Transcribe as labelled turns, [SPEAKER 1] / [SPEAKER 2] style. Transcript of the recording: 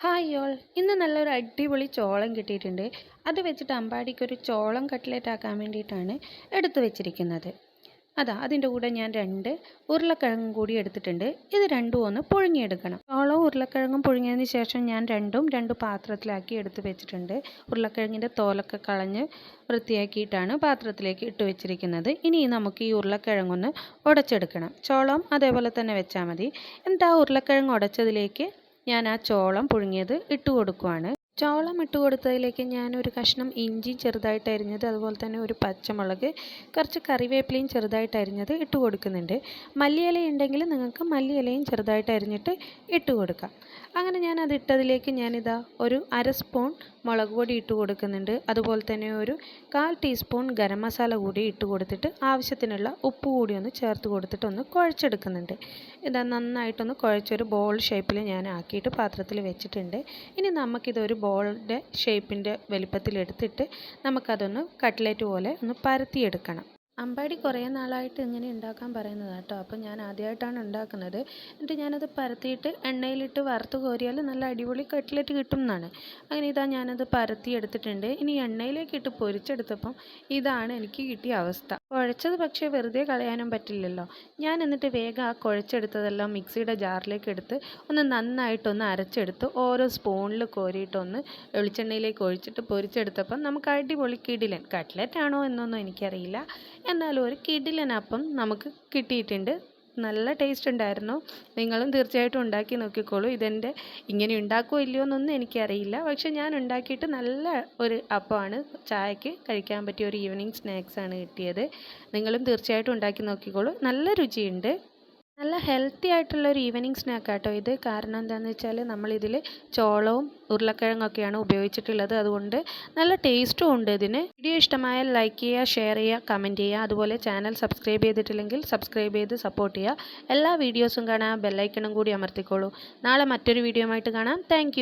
[SPEAKER 1] Hi all ഇന്ന് നല്ലൊരു അടിപൊളി ചോളം കിട്ടിയിട്ടുണ്ട്. അത് വെച്ചിട്ട് അമ്പാടിക്കൊരു ചോളം കട്ട്ലേറ്റ് ആക്കാൻ വേണ്ടിയിട്ടാണ് എടുത്തു വെച്ചിരിക്കുന്നത്. അതാ അതിന്റെ കൂടെ ഞാൻ രണ്ട് ഉരുളക്കിഴങ്ങും കൂടി എടുത്തിട്ടുണ്ട്. ഇത് രണ്ടും ഒന്ന് പുഴുങ്ങിയെടുക്കണം. ചോളവും ഉരുളക്കിഴങ്ങും പുഴുങ്ങിയതിന് ശേഷം ഞാൻ രണ്ടും രണ്ട് പാത്രത്തിലാക്കി എടുത്തു വെച്ചിട്ടുണ്ട്. ഉരുളക്കിഴങ്ങിന്റെ തോലൊക്കെ കളഞ്ഞ് വൃത്തിയാക്കിയിട്ടാണ് പാത്രത്തിലേക്ക് ഇട്ട് വെച്ചിരിക്കുന്നത്. ഇനി നമുക്ക് ഈ ഉരുളക്കിഴങ്ങൊന്ന് ഉടച്ചെടുക്കണം. ചോളം അതേപോലെ തന്നെ വെച്ചാൽ മതി. എന്നിട്ട് ആ ഉരുളക്കിഴങ്ങ് ഉടച്ചതിലേക്ക്? ഞാൻ ആ ചോളം പുഴുങ്ങിയത് ഇട്ട് കൊടുക്കുവാണ്. ചോളം ഇട്ട് കൊടുത്തതിലേക്ക് ഞാൻ ഒരു കഷ്ണം ഇഞ്ചി ചെറുതായിട്ട് അരിഞ്ഞത് അതുപോലെ തന്നെ ഒരു പച്ചമുളക് കുറച്ച് കറിവേപ്പിലയും ചെറുതായിട്ട് അരിഞ്ഞത് ഇട്ട് കൊടുക്കുന്നുണ്ട്. മല്ലിയില ഉണ്ടെങ്കിൽ നിങ്ങൾക്ക് മല്ലിയിലയും ചെറുതായിട്ട് അരിഞ്ഞിട്ട് ഇട്ട് കൊടുക്കാം. അങ്ങനെ ഞാൻ അത് ഇട്ടതിലേക്ക് ഞാനിതാ ഒരു അര സ്പൂൺ മുളക് പൊടി ഇട്ട് കൊടുക്കുന്നുണ്ട്. അതുപോലെ തന്നെ ഒരു കാൽ ടീസ്പൂൺ ഗരം മസാല കൂടി ഇട്ട് കൊടുത്തിട്ട് ആവശ്യത്തിനുള്ള ഉപ്പ് കൂടി ഒന്ന് ചേർത്ത് കൊടുത്തിട്ട് ഒന്ന് കുഴച്ചെടുക്കുന്നുണ്ട്. ഇതാ നന്നായിട്ടൊന്ന് കുഴച്ചൊരു ബോൾ ഷേപ്പിൽ ഞാൻ ആക്കിയിട്ട് പാത്രത്തിൽ വെച്ചിട്ടുണ്ട്. ഇനി നമുക്കിതൊരു ബോളിന്റെ ഷേപ്പിന്റെ വലിപ്പത്തിലെടുത്തിട്ട് നമുക്കതൊന്ന് കട്ട്ലേറ്റ് പോലെ ഒന്ന് പരത്തിയെടുക്കണം. അമ്പാടി കുറേ നാളായിട്ട് ഇങ്ങനെ ഉണ്ടാക്കാൻ പറയുന്നതാണ് കേട്ടോ. അപ്പോൾ ഞാൻ ആദ്യമായിട്ടാണ് ഉണ്ടാക്കുന്നത്. എന്നിട്ട് ഞാനത് പരത്തിയിട്ട് എണ്ണയിലിട്ട് വറുത്ത് കോരിയാൽ നല്ല അടിപൊളി കട്ട്ലറ്റ് കിട്ടും എന്നാണ്. അങ്ങനെ ഇതാ ഞാനത് പരത്തി എടുത്തിട്ടുണ്ട്. ഇനി എണ്ണയിലേക്ക് ഇട്ട് പൊരിച്ചെടുത്തപ്പം ഇതാണ് എനിക്ക് കിട്ടിയ അവസ്ഥ. കുഴച്ചത് പക്ഷേ വെറുതെ കളയാനും പറ്റില്ലല്ലോ. ഞാൻ എന്നിട്ട് വേഗം ആ കുഴച്ചെടുത്തതെല്ലാം മിക്സിയുടെ ജാറിലേക്ക് എടുത്ത് ഒന്ന് നന്നായിട്ടൊന്ന് അരച്ചെടുത്ത് ഓരോ സ്പൂണിൽ കോരിയിട്ടൊന്ന് വെളിച്ചെണ്ണയിലേക്ക് ഒഴിച്ചിട്ട് പൊരിച്ചെടുത്തപ്പം നമുക്ക് അടിപൊളി കിടിലൻ കട്ട്ലറ്റ് ആണോ എന്നൊന്നും എനിക്കറിയില്ല. എന്നാലും ഒരു കിടിലനപ്പം നമുക്ക് കിട്ടിയിട്ടുണ്ട്. നല്ല ടേസ്റ്റ് ഉണ്ടായിരുന്നു. നിങ്ങളും തീർച്ചയായിട്ടും ഉണ്ടാക്കി നോക്കിക്കോളൂ. ഇതെന്റെ ഇങ്ങനെ ഉണ്ടാക്കുമോ ഇല്ലയോ എന്നൊന്നും എനിക്കറിയില്ല. പക്ഷെ ഞാൻ ഉണ്ടാക്കിയിട്ട് നല്ല ഒരു അപ്പമാണ്. ചായക്ക് കഴിക്കാൻ പറ്റിയ ഒരു ഈവനിങ് സ്നാക്സാണ് കിട്ടിയത്. നിങ്ങളും തീർച്ചയായിട്ടും ഉണ്ടാക്കി നോക്കിക്കോളൂ. നല്ല രുചിയുണ്ട്. നല്ല ഹെൽത്തി ആയിട്ടുള്ള ഒരു ഈവനിങ് സ്നാക്ക് ആട്ടോ ഇത്. കാരണം എന്താണെന്ന് വെച്ചാൽ നമ്മളിതിൽ ചോളവും ഉരുളക്കിഴങ്ങൊക്കെയാണ് ഉപയോഗിച്ചിട്ടുള്ളത്. അതുകൊണ്ട് നല്ല ടേസ്റ്റും ഉണ്ട് ഇതിന്. വീഡിയോ ഇഷ്ടമായാൽ ലൈക്ക് ചെയ്യുക ഷെയർ ചെയ്യുക കമന്റ് ചെയ്യുക. അതുപോലെ ചാനൽ സബ്സ്ക്രൈബ് ചെയ്തിട്ടില്ലെങ്കിൽ സബ്സ്ക്രൈബ് ചെയ്ത് സപ്പോർട്ട് ചെയ്യുക. എല്ലാ വീഡിയോസും കാണാൻ ബെല്ലൈക്കണും കൂടി അമർത്തിക്കോളൂ. നാളെ മറ്റൊരു വീഡിയോ ആയിട്ട് കാണാം. താങ്ക്